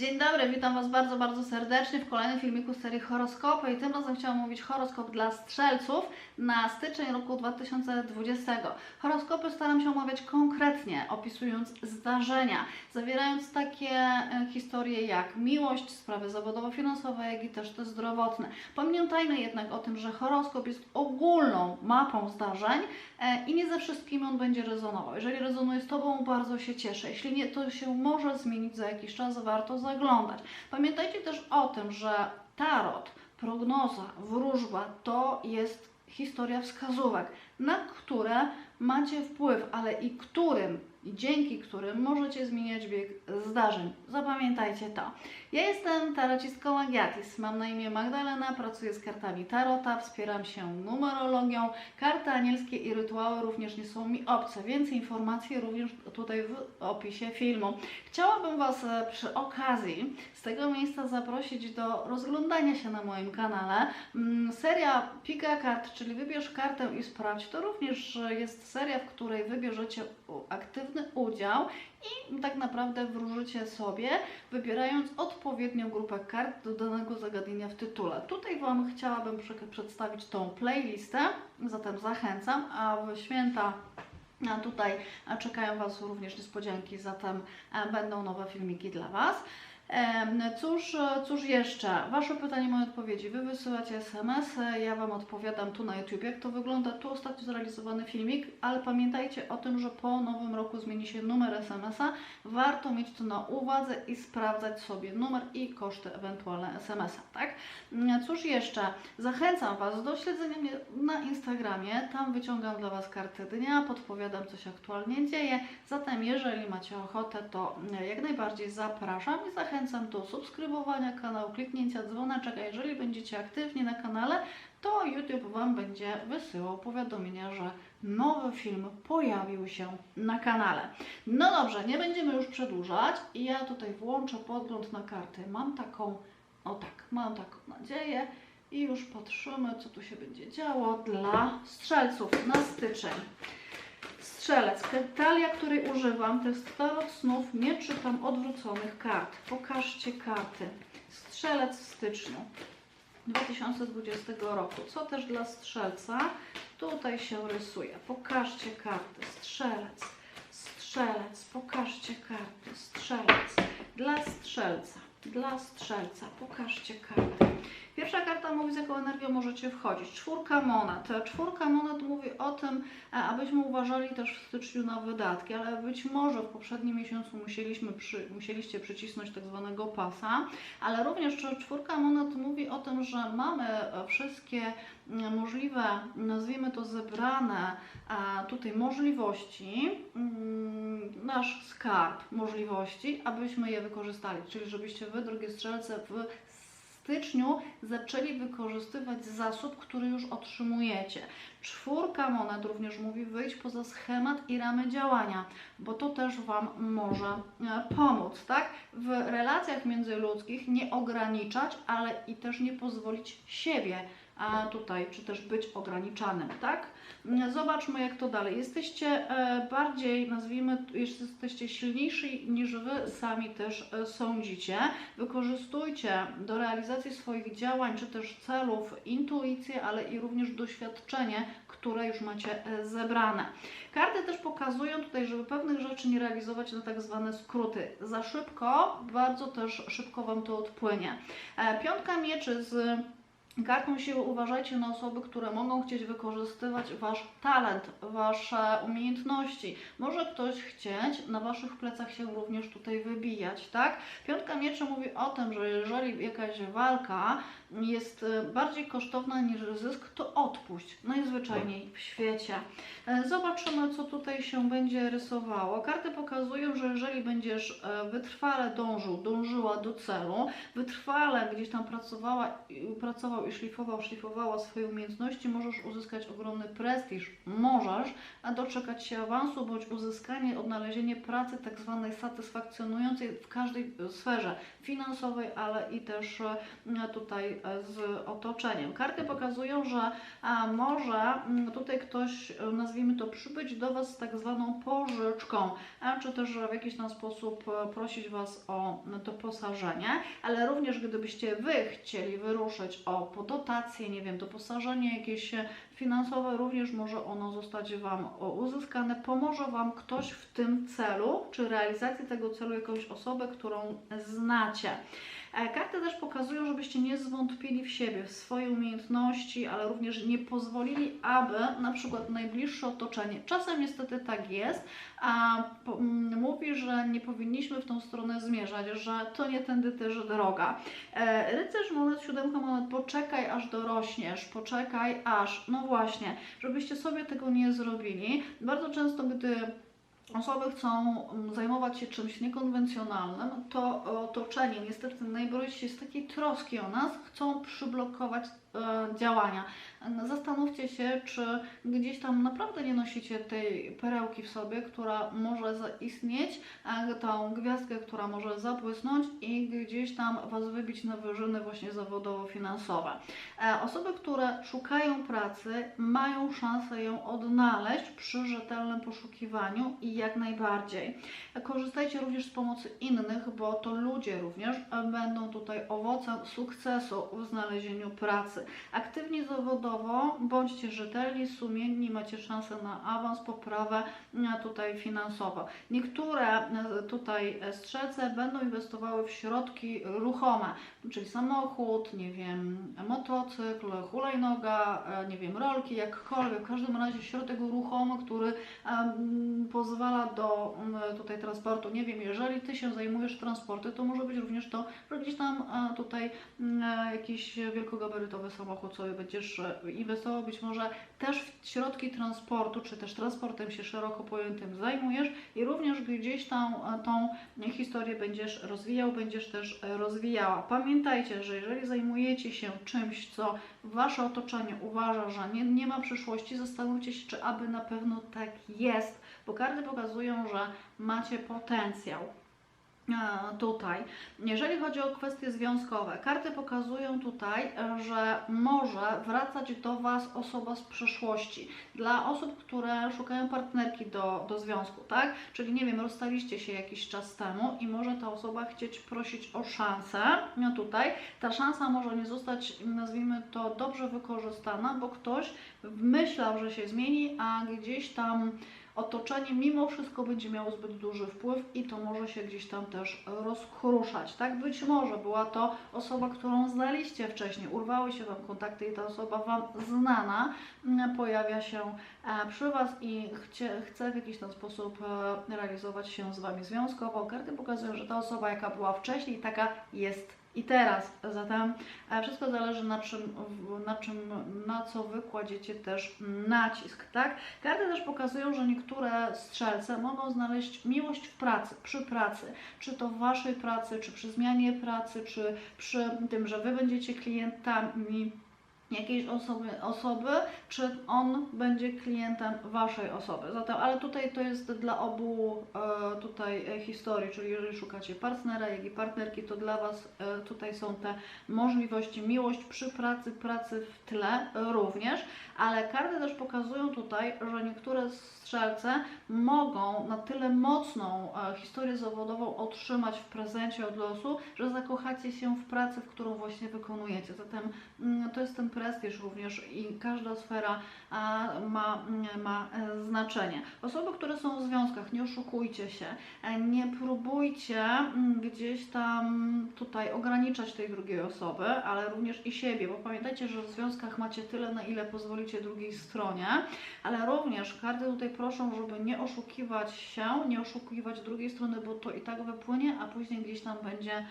Dzień dobry, witam Was bardzo, bardzo serdecznie w kolejnym filmiku z serii Horoskopy i tym razem chciałam mówić horoskop dla strzelców na styczeń roku 2020. Horoskopy staram się omawiać konkretnie, opisując zdarzenia, zawierając takie e, historie jak miłość, sprawy zawodowo-finansowe, jak i też te zdrowotne. Pamiętajmy jednak o tym, że horoskop jest ogólną mapą zdarzeń e, i nie ze wszystkimi on będzie rezonował. Jeżeli rezonuje z Tobą, bardzo się cieszę. Jeśli nie, to się może zmienić za jakiś czas, warto Pamiętajcie też o tym, że tarot, prognoza, wróżba to jest historia wskazówek, na które macie wpływ, ale i którym dzięki którym możecie zmieniać bieg zdarzeń. Zapamiętajcie to. Ja jestem tarocistką Agiatis. Mam na imię Magdalena, pracuję z kartami tarota, wspieram się numerologią. Karty anielskie i rytuały również nie są mi obce. Więcej informacji również tutaj w opisie filmu. Chciałabym Was e, przy okazji z tego miejsca zaprosić do rozglądania się na moim kanale. Mm, Seria Pika Kart, czyli wybierz kartę i sprawdź, to również e, jest seria, w której wybierzecie u- aktywny udział i tak naprawdę wróżycie sobie, wybierając odpowiednią grupę kart do danego zagadnienia w tytule. Tutaj Wam chciałabym prze- przedstawić tą playlistę, zatem zachęcam, a w święta a tutaj czekają Was również niespodzianki, zatem e, będą nowe filmiki dla Was. Em, Cóż, cóż jeszcze? Wasze pytanie, moje odpowiedzi. Wy wysyłacie SMS, ja Wam odpowiadam tu na YouTube, jak to wygląda. Tu ostatnio zrealizowany filmik, ale pamiętajcie o tym, że po nowym roku zmieni się numer SMS-a. Warto mieć to na uwadze i sprawdzać sobie numer i koszty ewentualne SMS-a, tak? Mm, Cóż jeszcze? Zachęcam Was do śledzenia mnie na Instagramie. Tam wyciągam dla Was karty dnia, podpowiadam, co się aktualnie dzieje. Zatem, jeżeli macie ochotę, to mm, jak najbardziej zapraszam i zachęcam do subskrybowania kanału, kliknięcia dzwoneczek, a jeżeli będziecie aktywni na kanale, to YouTube Wam będzie wysyłał powiadomienia, że nowy film pojawił się na kanale. No dobrze, nie będziemy już przedłużać ja tutaj włączę podgląd na karty. Mam taką, o tak, mam taką nadzieję i już patrzymy, co tu się będzie działo dla strzelców na styczeń. Strzelec. Talia, której używam, to jest tarot snów. Nie czytam odwróconych kart. Pokażcie karty. Strzelec w styczniu 2020 roku. Co też dla strzelca tutaj się rysuje. Pokażcie karty. Strzelec. Strzelec. Pokażcie karty. Strzelec. Dla strzelca. Dla strzelca. Pokażcie karty. Pierwsza karta mówi, z jaką energią możecie wchodzić. Czwórka monat. Czwórka monat mówi o tym, e, abyśmy uważali też w styczniu na wydatki, ale być może w poprzednim miesiącu musieliśmy przy, musieliście przycisnąć tak zwanego pasa, ale również cz- czwórka monat mówi o tym, że mamy e, wszystkie mm, możliwe, nazwijmy to zebrane a, tutaj możliwości, mm, nasz skarb możliwości, abyśmy je wykorzystali. Czyli żebyście Wy, drogie strzelce, w styczniu zaczęli wykorzystywać zasób, który już otrzymujecie. Czwórka monet również mówi wyjść poza schemat i ramy działania, bo to też Wam może e, pomóc, tak? W relacjach międzyludzkich nie ograniczać, ale i też nie pozwolić siebie tutaj, czy też być ograniczanym, tak? Mm, Zobaczmy, jak to dalej. Jesteście e, bardziej, nazwijmy, jesteście silniejsi niż Wy sami też e, sądzicie. Wykorzystujcie do realizacji swoich działań, czy też celów intuicję, ale i również doświadczenie, które już macie e, zebrane. Karty też pokazują tutaj, żeby pewnych rzeczy nie realizować na tak zwane skróty. Za szybko, bardzo też szybko Wam to odpłynie. Piątka mieczy z Kartą siły uważajcie na osoby, które mogą chcieć wykorzystywać Wasz talent, Wasze umiejętności. Może ktoś chcieć na Waszych plecach się również tutaj wybijać, tak? Piątka mieczy mówi o tym, że jeżeli jakaś walka jest e, bardziej kosztowna niż zysk, to odpuść. Najzwyczajniej w świecie. E, Zobaczymy, co tutaj się będzie rysowało. Karty pokazują, że jeżeli będziesz e, wytrwale dążył, dążyła do celu, wytrwale gdzieś tam pracowała, pracował i szlifował, szlifowała swoje umiejętności, możesz uzyskać ogromny prestiż. Możesz doczekać się awansu bądź uzyskanie, odnalezienie pracy tak zwanej satysfakcjonującej w każdej sferze finansowej, ale i też tutaj z otoczeniem. Karty pokazują, że może mm, tutaj ktoś, e, nazwijmy to, przybyć do Was z tak zwaną pożyczką, czy też w jakiś tam sposób e, prosić Was o doposażenie, ale również gdybyście Wy chcieli wyruszyć o po dotację, nie wiem, doposażenie jakieś e, finansowe, również może ono zostać Wam uzyskane. Pomoże Wam ktoś w tym celu, czy realizacji tego celu jakąś osobę, którą znacie. E, Karty też pokazują, żebyście nie zwątpili w siebie, w swoje umiejętności, ale również nie pozwolili, aby na przykład najbliższe otoczenie, czasem niestety tak jest, a mówi, że nie powinniśmy w tą stronę zmierzać, że to nie tędy też droga. E, Rycerz monet, siódemka monet, poczekaj aż dorośniesz, poczekaj aż, no właśnie, żebyście sobie tego nie zrobili. Bardzo często, gdy osoby chcą mm, zajmować się czymś niekonwencjonalnym, to otoczenie niestety się z takiej troski o nas chcą przyblokować działania. E, Zastanówcie się, czy gdzieś tam naprawdę nie nosicie tej perełki w sobie, która może zaistnieć, e, tą gwiazdkę, która może zabłysnąć i gdzieś tam Was wybić na wyżyny właśnie zawodowo-finansowe. E, Osoby, które szukają pracy, mają szansę ją odnaleźć przy rzetelnym poszukiwaniu i jak najbardziej. Korzystajcie również z pomocy innych, bo to ludzie również e, będą tutaj owocem sukcesu w znalezieniu pracy. Aktywni zawodowo, bądźcie rzetelni, sumienni, macie szansę na awans, poprawę tutaj finansowo. Niektóre e, tutaj e, strzelce będą inwestowały w środki ruchome, czyli samochód, nie wiem, motocykl, hulajnoga, e, nie wiem, rolki, jakkolwiek. W każdym razie środek ruchomy, który pozwala do tutaj transportu. Nie wiem, jeżeli Ty się zajmujesz transportem, to może być również to, że gdzieś tam tutaj m, e, jakiś wielkogabarytowy samochód sobie będziesz e, inwestował, być może też w środki transportu, czy też transportem się szeroko pojętym zajmujesz i również gdzieś tam e, tą historię będziesz rozwijał, będziesz też e, rozwijała. Pamiętajcie, że jeżeli zajmujecie się czymś, co Wasze otoczenie uważa, że nie, nie ma przyszłości, zastanówcie się, czy aby na pewno tak jest, bo karty pokazują, że macie potencjał. E, Tutaj, jeżeli chodzi o kwestie związkowe, karty pokazują tutaj, e, że może wracać do Was osoba z przeszłości. Dla osób, które szukają partnerki do, do związku, tak? Czyli nie wiem, rozstaliście się jakiś czas temu i może ta osoba chcieć prosić o szansę. No tutaj ta szansa może nie zostać, nazwijmy to, dobrze wykorzystana, bo ktoś myślał, że się zmieni, a gdzieś tam otoczenie mimo wszystko będzie miało zbyt duży wpływ i to może się gdzieś tam też rozkruszać. Tak być może była to osoba, którą znaliście wcześniej, urwały się Wam kontakty i ta osoba Wam znana mm, pojawia się e, przy Was i chcie, chce w jakiś tam sposób e, realizować się z Wami związkowo. Karty pokazują, że ta osoba, jaka była wcześniej, taka jest i teraz. Zatem e, wszystko zależy na czym, na czym, na co wy kładziecie też nacisk, tak? Karty też pokazują, że niektóre strzelce mogą znaleźć miłość w pracy, przy pracy, czy to w waszej pracy, czy przy zmianie pracy, czy przy tym, że wy będziecie klientami jakiejś osoby, osoby, czy on będzie klientem waszej osoby. Zatem, ale tutaj to jest dla obu e, tutaj e, historii, czyli jeżeli szukacie partnera, jak i partnerki, to dla was e, tutaj są te możliwości, miłość przy pracy, pracy w tle również, ale karty też pokazują tutaj, że niektóre strzelce mogą na tyle mocną historię zawodową otrzymać w prezencie od losu, że zakochacie się w pracy, w którą właśnie wykonujecie. Zatem mm, to jest ten prestiż również i każda sfera ma, mm, ma e, znaczenie. Osoby, które są w związkach, nie oszukujcie się, e, nie próbujcie mm, gdzieś tam tutaj ograniczać tej drugiej osoby, ale również i siebie, bo pamiętajcie, że w związkach macie tyle, na ile pozwolicie drugiej stronie, ale również karty tutaj proszą, żeby nie oszukiwać się, nie oszukiwać drugiej strony, bo to i tak wypłynie, a później gdzieś tam będzie,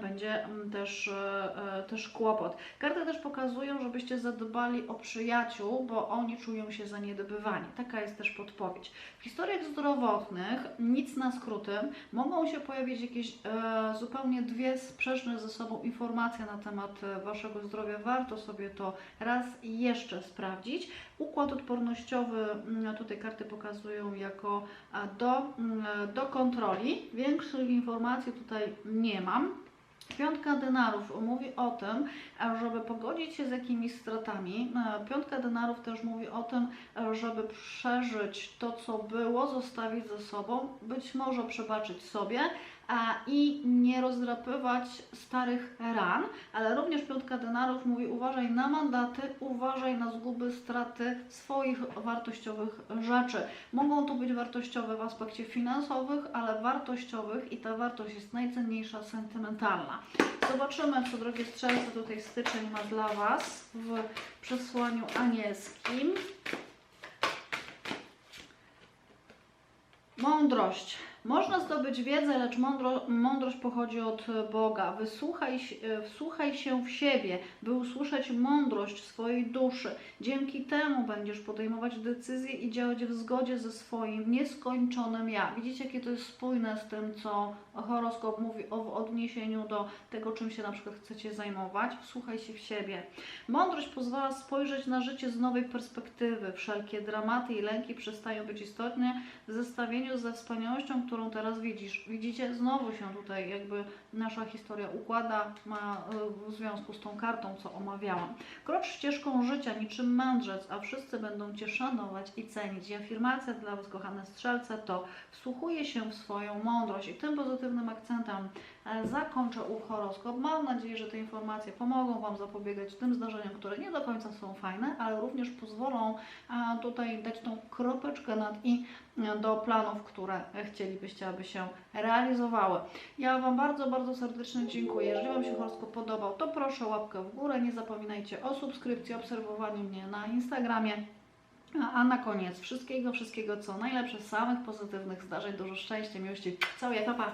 będzie mm, też, e, też kłopot. Karty też pokazują, że żebyście zadbali o przyjaciół, bo oni czują się zaniedbywani. Taka jest też podpowiedź. W historiach zdrowotnych, nic na skróty, mogą się pojawić jakieś e, zupełnie dwie sprzeczne ze sobą informacje na temat e, Waszego zdrowia. Warto sobie to raz jeszcze sprawdzić. Układ odpornościowy, mm, tutaj karty pokazują jako a, do, mm, do kontroli. Większych informacji tutaj nie mam. Piątka denarów mówi o tym, żeby pogodzić się z jakimiś stratami. E, Piątka denarów też mówi o tym, żeby przeżyć to, co było, zostawić ze sobą, być może przebaczyć sobie i nie rozdrapywać starych ran, ale również piątka denarów mówi uważaj na mandaty, uważaj na zguby, straty swoich wartościowych rzeczy. Mogą to być wartościowe w aspekcie finansowych, ale wartościowych i ta wartość jest najcenniejsza, sentymentalna. Zobaczymy, co drogie strzelce tutaj styczeń ma dla Was w przesłaniu anielskim. Mądrość. Można zdobyć wiedzę, lecz mądro, mądrość pochodzi od Boga. Wysłuchaj, wsłuchaj się w siebie, by usłyszeć mądrość swojej duszy. Dzięki temu będziesz podejmować decyzje i działać w zgodzie ze swoim nieskończonym ja. Widzicie, jakie to jest spójne z tym, co horoskop mówi o w odniesieniu do tego, czym się na przykład chcecie zajmować. Wsłuchaj się w siebie. Mądrość pozwala spojrzeć na życie z nowej perspektywy. Wszelkie dramaty i lęki przestają być istotne w zestawieniu ze wspaniałością, którą teraz widzisz. Widzicie, znowu się tutaj jakby nasza historia układa ma y, w związku z tą kartą, co omawiałam. Krocz ścieżką życia niczym mędrzec, a wszyscy będą Cię szanować i cenić. I afirmacja dla Was, kochane strzelce, to wsłuchuję się w swoją mądrość. I tym pozytywnym akcentem zakończę ów horoskop. Mam nadzieję, że te informacje pomogą Wam zapobiegać tym zdarzeniom, które nie do końca są fajne, ale również pozwolą e, tutaj dać tą kropeczkę nad i e, do planów, które chcielibyście, aby się realizowały. Ja Wam bardzo, bardzo serdecznie dziękuję. Jeżeli Wam się horoskop podobał, to proszę łapkę w górę. Nie zapominajcie o subskrypcji, obserwowaniu mnie na Instagramie. A, na koniec wszystkiego, wszystkiego co najlepsze, samych pozytywnych zdarzeń, dużo szczęścia, miłości. Całuję, pa pa!